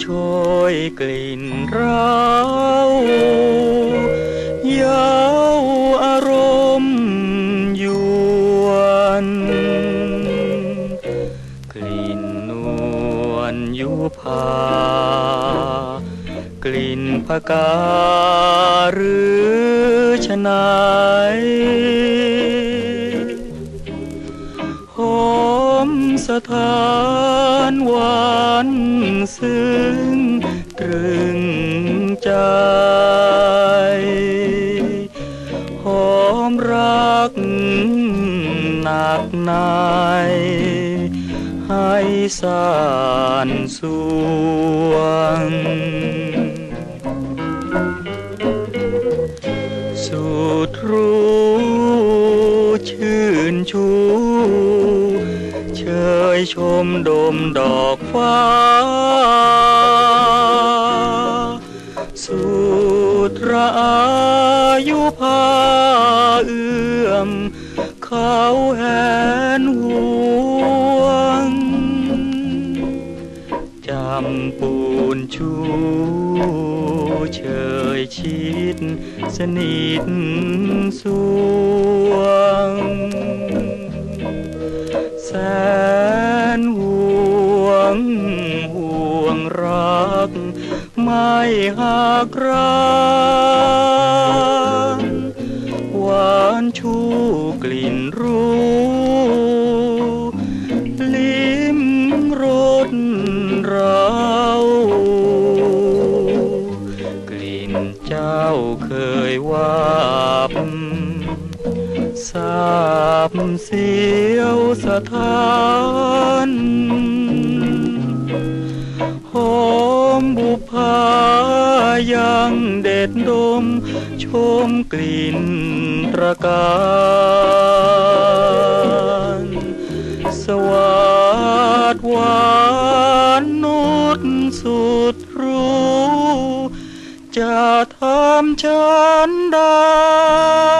โชยกลิ่นเราเย้าอารมณ์ยวนกลิ่นนวลยุพากลิ่นพกาหรือชะนาย สถานหวานซึ้งตรึงใจ หอมรักหนักในให้สานสวง ชูเชยชมดมดอกฟ้า สุดระอายุพาเอื้อม เขาแหนห่วงจำปูนชูเชยชิดสนิทส ไม่หักรักหวานชูกลิ่นรู้ลิ้มรสเรากลิ่นเจ้าเคยวาบสาบเสียวสถานหอมบุพา เด็ดดม ชมกลิ่นตระการสวัสดหวานนุดสุดรู้ จะทำฉันได้